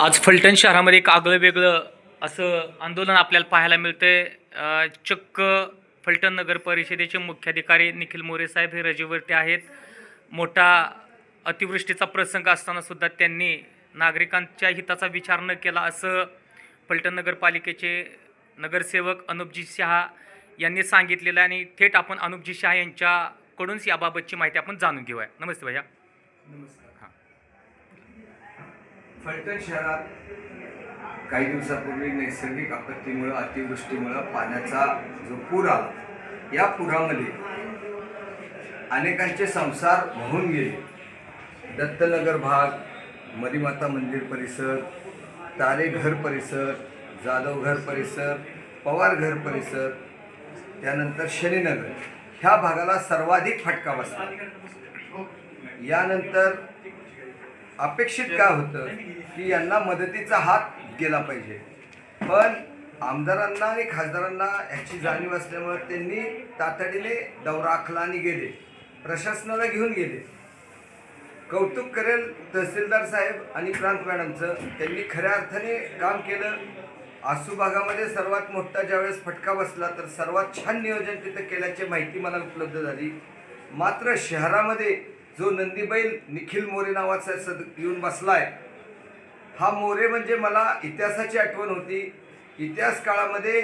आज फलटण शहरामध्ये एक आगळं वेगळं असं आंदोलन आपल्याला पाहायला मिळतंय. चक्क फलटण नगर परिषदेचे मुख्याधिकारी निखिल मोरे साहेब हे रजेवरती आहेत. मोठा अतिवृष्टीचा प्रसंग असताना सुद्धा त्यांनी नागरिकांच्या हिताचा विचार न केला असं फलटण नगरपालिकेचे नगरसेवक अनुपजी शहा यांनी सांगितलेलं आहे आणि थेट आपण अनुपजी शहा यांच्याकडूनच याबाबतची माहिती आपण जाणून घेऊया. नमस्ते भैया. नमस्कार. फलटण शहरात काही दिवसापूर्वी नैसर्गिक आपत्तीमुळं अतिवृष्टीमुळं पाण्याचा जो पूर आला या पुरामध्ये अनेकांचे संसार वाहून गेले. दत्तनगर भाग मरीमाता मंदिर परिसर तारे घर परिसर जाधव घर परिसर पवार घर परिसर त्यानंतर शनीनगर. ह्या भागाला सर्वाधिक फटका बसला. यानंतर अपेक्षित काय होतं? की यांना मदतीचा हात गेला पाहिजे. पण आमदारांना आणि खासदारांना ह्याची जाणीव असल्यामुळे त्यांनी तातडीने दौरा आखला आणि गेले. प्रशासनाला घेऊन गेले. कौतुक करेल तहसीलदार साहेब आणि प्रांत मॅडमचं. त्यांनी खऱ्या अर्थाने काम केलं. आसू भागामध्ये सर्वात मोठा ज्यावेळेस फटका बसला तर सर्वात छान नियोजन तिथं केल्याची माहिती मला उपलब्ध झाली. मात्र शहरामध्ये जो नंदीबैल निखिल मोरे नावाचा सद येऊन बसलाय हा मोरे म्हणजे मला इतिहासाची आठवण होती. इतिहास काळामध्ये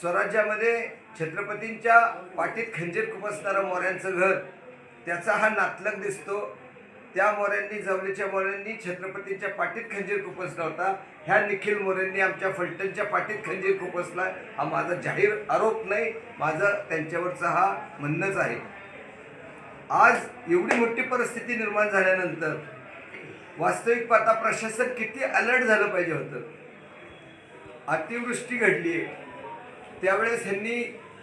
स्वराज्यामध्ये छत्रपतींच्या पाठीत खंजीर खुपसणारं मोऱ्यांचं घर त्याचा हा नातलग दिसतो. त्या मोऱ्यांनी जवळच्या मोऱ्यांनी छत्रपतींच्या पाठीत खंजीर खुपसला होता. ह्या निखिल मोऱ्यांनी आमच्या फलटणच्या पाठीत खंजीर खुपसला हा माझा जाहीर आरोप नाही माझं त्यांच्यावरचा हा म्हणणंच आहे. आज एवढी मोठी परिस्थिती निर्माण झाल्यानंतर वास्तविक पाहता प्रशासन किती अलर्ट झालं पाहिजे होतं. अतिवृष्टी घडली. त्यावेळेस ह्यांनी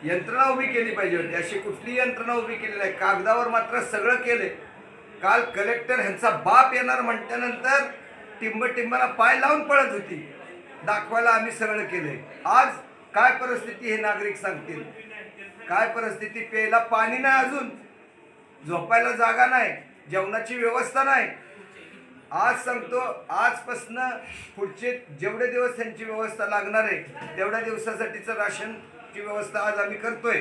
यंत्रणा उभी केली पाहिजे होती. अशी कुठली यंत्रणा उभी केली नाही. कागदावर मात्र सगळं केले काल कलेक्टर ह्यांचा बाप येणार म्हटल्यानंतर टिंबटिंबाला पाय लावून पळत होती. दाखवायला आम्ही सगळं केले आज काय परिस्थिती हे नागरिक सांगतील? काय परिस्थिती? प्यायला पाणी नाही अजून. झोपायला जागा नाही जेवणाची व्यवस्था नाही. आज सांगतो आजपासनं पुढचे जेवढे दिवस त्यांची व्यवस्था लागणार आहे तेवढ्या दिवसासाठीचं राशनची व्यवस्था आज आम्ही करतोय.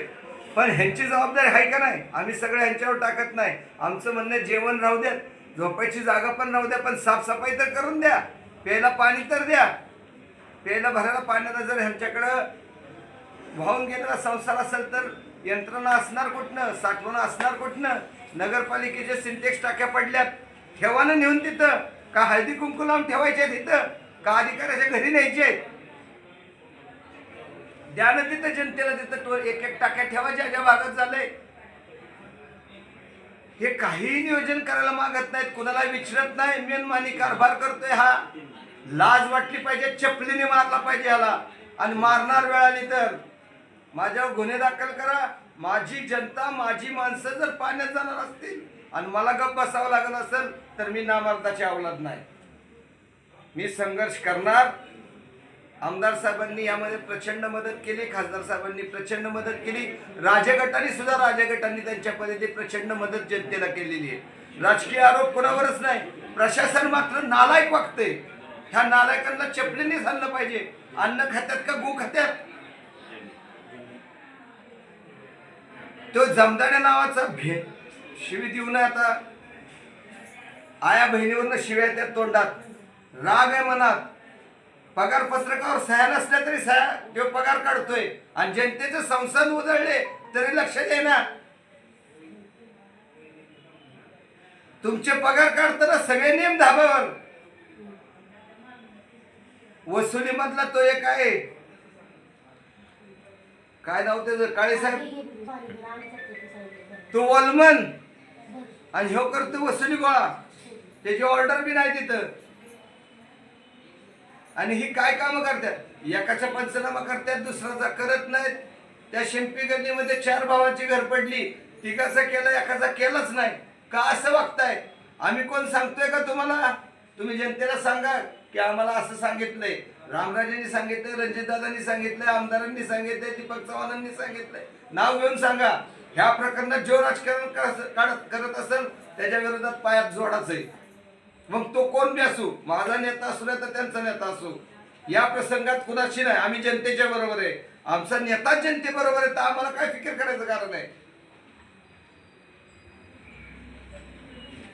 पण ह्यांची जबाबदारी आहे का नाही? आम्ही सगळं ह्यांच्यावर टाकत नाही. आमचं म्हणणं जेवण राहू द्या झोपायची जागा पण राहू द्या पण साफसफाई तर करून द्या. प्यायला पाणी तर द्या. प्यायला भरायला पाण्याला जर ह्यांच्याकडं वाहून गेलेला संसार असेल तर यंत्रणा असणार कुठनं साठवण असणार कुठनं नगरपालिकेचे सिंटेक्स टाक्या पडल्यात. ठेवानं नेऊन तिथं का हळदी कुंकू लावून ठेवायचे तिथं का अधिकाऱ्याच्या घरी न्यायचे द्या तिथं जनतेला तिथं टोल एक एक टाक्या ठेवायच्या ज्या भागात झालंय. हे काहीही नियोजन करायला मागत नाहीत कुणाला विचारत नाही मेनमानी कारभार करतोय हा. लाज वाटली पाहिजे चपलीने मारला पाहिजे ह्याला. आणि मारणार वेळ आली तर माझ्यावर गुन्हे दाखल करा. माझी जनता माझी माणसं जर पाण्यात जाणार असतील आणि मला गप बसावं लागत असेल तर मी नामार्दाची अवलाद नाही. मी संघर्ष करणार. आमदार साहेबांनी यामध्ये प्रचंड मदत केली खासदार साहेबांनी प्रचंड मदत केली. राजगटांनी सुद्धा राजगटांनी त्यांच्या पद्धती प्रचंड मदत जनतेला केलेली आहे. राजकीय आरोप कोणावरच नाही. प्रशासन मात्र नालायक वागते ह्या नालायकांना चपलीने सांगलं पाहिजे. अन्न खात्यात का गु खात्यात? तो जमदाड्या नावाचा भे शिवी देऊ नये आता. आया बहिणीवरनं शिव्या त्या तोंडात. राग आहे मनात. पगार पत्रकावर सह्या नसल्या तरी सह्या तो पगार काढतोय. आणि जनतेचे संसद उजळले तरी लक्ष ना तुमचे पगार काढताना सगळे नियम धाब्यावर. वसुलीमधला तो एक आहे. काय नाव त्याचं? काळे साहेब? तो वलमन. आणि ह्यो करतो वसुली गोळा. त्याची ऑर्डर बी नाही तिथं. आणि ही काय कामं करतात? एकाचा पंचनामा करतात दुसऱ्याचा करत नाहीत. त्या शिंपी गल्लीमध्ये चार भावाची घर पडली. तिघाचा केलं एकाचा केलंच नाही. का असं वागताय? आम्ही कोण सांगतोय का तुम्हाला? तुम्ही जनतेला सांगा की आम्हाला असं सांगितलंय. रामराजेंनी सांगितलं रणजितदादांनी सांगितलं आमदारांनी सांगितलं दीपक चव्हाणांनी सांगितलंय नाव घेऊन सांगा. ह्या प्रकरणात जो राजकारण काढत करत असेल त्याच्या विरोधात पायात जोडाच आहे. मग तो कोण बी असू माझा नेता असू नाही तर त्यांचा नेता असू या प्रसंगात कुणाशी नाही. आम्ही जनतेच्या बरोबर आहे. आमचा नेता जनतेबरोबर आहे तर आम्हाला काय फिकीर करायचं कारण आहे?